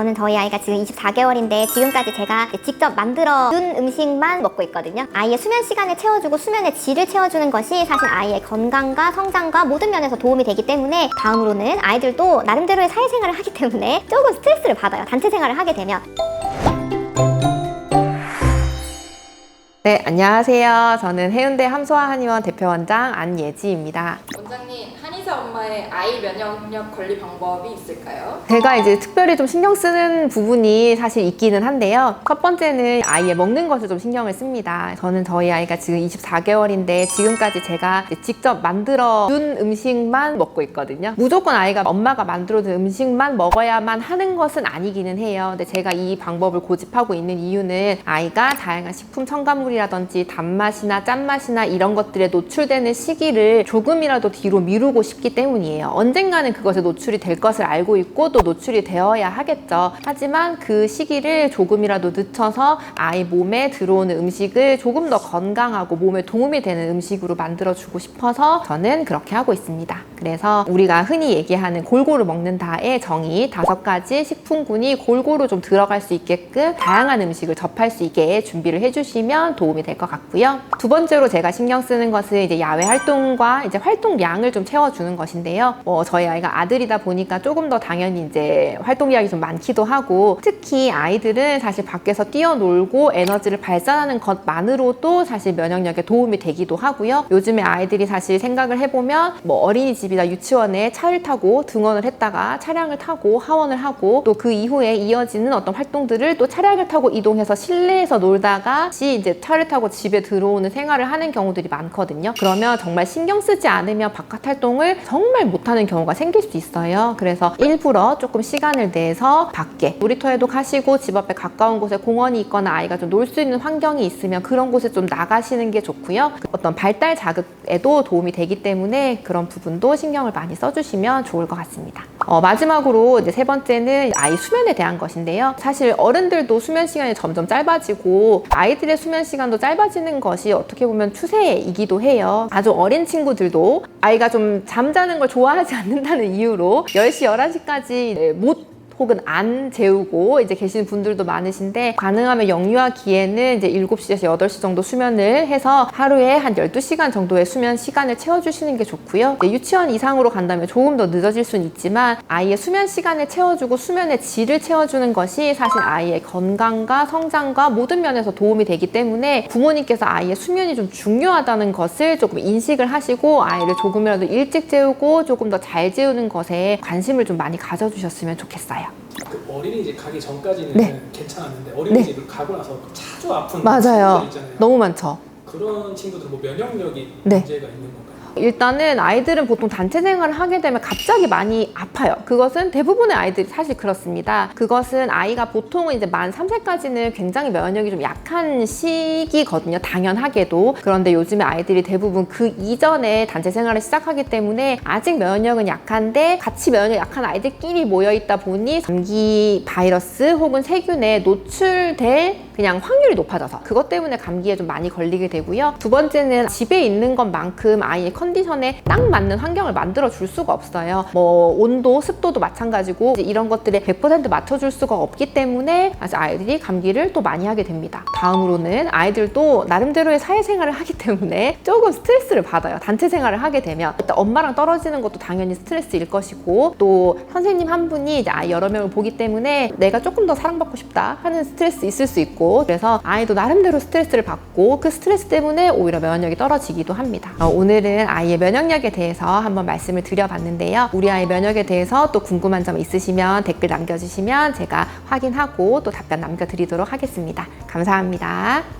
저는 저희 아이가 지금 24개월인데 지금까지 제가 직접 만들어 준 음식만 먹고 있거든요. 아이의 수면 시간을 채워주고 수면의 질을 채워주는 것이 사실 아이의 건강과 성장과 모든 면에서 도움이 되기 때문에 다음으로는 아이들도 나름대로의 사회생활을 하기 때문에 조금 스트레스를 받아요. 단체 생활을 하게 되면. 네, 안녕하세요. 저는 해운대 함소아 한의원 대표원장 안예지입니다. 한의사 엄마의 아이 면역력 관리 방법이 있을까요? 제가 이제 특별히 좀 신경 쓰는 부분이 사실 있기는 한데요. 첫 번째는 아이의 먹는 것을 좀 신경을 씁니다. 저는 저희 아이가 지금 24개월인데 지금까지 제가 직접 만들어 준 음식만 먹고 있거든요. 무조건 아이가 엄마가 만들어준 음식만 먹어야만 하는 것은 아니기는 해요. 근데 제가 이 방법을 고집하고 있는 이유는 아이가 다양한 식품 첨가물이라든지 단맛이나 짠맛이나 이런 것들에 노출되는 시기를 조금이라도 뒤로 미루고 싶기 때문이에요. 언젠가는 그것에 노출이 될 것을 알고 있고 또 노출이 되어야 하겠죠. 하지만 그 시기를 조금이라도 늦춰서 아이 몸에 들어오는 음식을 조금 더 건강하고 몸에 도움이 되는 음식으로 만들어주고 싶어서 저는 그렇게 하고 있습니다. 그래서 우리가 흔히 얘기하는 골고루 먹는다의 정의 다섯 가지 식품군이 골고루 좀 들어갈 수 있게끔 다양한 음식을 접할 수 있게 준비를 해주시면 도움이 될 것 같고요. 두 번째로 제가 신경 쓰는 것은 이제 야외 활동과 이제 활동량을 좀 채워 주는 것인데요. 뭐 저희 아이가 아들이다 보니까 조금 더 당연히 이제 활동량이 좀 많기도 하고 특히 아이들은 사실 밖에서 뛰어놀고 에너지를 발산하는 것만으로도 사실 면역력에 도움이 되기도 하고요. 요즘에 아이들이 사실 생각을 해보면 뭐 어린이집이나 유치원에 차를 타고 등원을 했다가 차량을 타고 하원을 하고 또 그 이후에 이어지는 어떤 활동들을 또 차량을 타고 이동해서 실내에서 놀다가 다시 이제 차를 타고 집에 들어오는 생활을 하는 경우들이 많거든요. 그러면 정말 신경 쓰지 않으면 바깥 활동 을 정말 못하는 경우가 생길 수 있어요. 그래서 일부러 조금 시간을 내서 밖에 놀이터에도 가시고 집 앞에 가까운 곳에 공원이 있거나 아이가 좀 놀 수 있는 환경이 있으면 그런 곳에 좀 나가시는 게 좋고요. 어떤 발달 자극에도 도움이 되기 때문에 그런 부분도 신경을 많이 써주시면 좋을 것 같습니다. 어, 마지막으로 이제 세 번째는 아이 수면에 대한 것인데요. 사실 어른들도 수면 시간이 점점 짧아지고 아이들의 수면 시간도 짧아지는 것이 어떻게 보면 추세이기도 해요. 아주 어린 친구들도 아이가 좀 잠자는 걸 좋아하지 않는다는 이유로 10시, 11시까지 못 혹은 안 재우고 이제 계시는 분들도 많으신데 가능하면 영유아기에는 이제 7시에서 8시 정도 수면을 해서 하루에 한 12시간 정도의 수면 시간을 채워주시는 게 좋고요. 유치원 이상으로 간다면 조금 더 늦어질 수는 있지만 아이의 수면 시간을 채워주고 수면의 질을 채워주는 것이 사실 아이의 건강과 성장과 모든 면에서 도움이 되기 때문에 부모님께서 아이의 수면이 좀 중요하다는 것을 조금 인식을 하시고 아이를 조금이라도 일찍 재우고 조금 더 잘 재우는 것에 관심을 좀 많이 가져주셨으면 좋겠어요. 그 어린이집 가기 전까지는 네. 괜찮았는데 어린이집을 가고 나서 자주 아픈 맞아요. 친구들 있잖아요. 너무 많죠. 그런 친구들은 뭐 면역력이 네. 문제가 있는 건가요? 일단은 아이들은 보통 단체 생활을 하게 되면 갑자기 많이 아파요. 그것은 대부분의 아이들이 사실 그렇습니다. 그것은 아이가 보통은 이제 만 3세까지는 굉장히 면역력이 좀 약한 시기거든요. 당연하게도. 그런데 요즘에 아이들이 대부분 그 이전에 단체 생활을 시작하기 때문에 아직 면역력은 약한데 같이 면역력 약한 아이들끼리 모여 있다 보니 감기 바이러스 혹은 세균에 노출될 그냥 확률이 높아져서 그것 때문에 감기에 좀 많이 걸리게 되고요. 두 번째는 집에 있는 것만큼 아이의 컨디션에 딱 맞는 환경을 만들어 줄 수가 없어요. 뭐 온도, 습도도 마찬가지고 이런 것들에 100% 맞춰줄 수가 없기 때문에 아직 아이들이 감기를 또 많이 하게 됩니다. 다음으로는 아이들도 나름대로의 사회생활을 하기 때문에 조금 스트레스를 받아요. 단체 생활을 하게 되면 일단 엄마랑 떨어지는 것도 당연히 스트레스일 것이고 또 선생님 한 분이 아이 여러 명을 보기 때문에 내가 조금 더 사랑받고 싶다 하는 스트레스 있을 수 있고 그래서 아이도 나름대로 스트레스를 받고 그 스트레스 때문에 오히려 면역력이 떨어지기도 합니다. 어, 오늘은 아이의 면역력에 대해서 한번 말씀을 드려봤는데요. 우리 아이 면역에 대해서 또 궁금한 점 있으시면 댓글 남겨주시면 제가 확인하고 또 답변 남겨드리도록 하겠습니다. 감사합니다.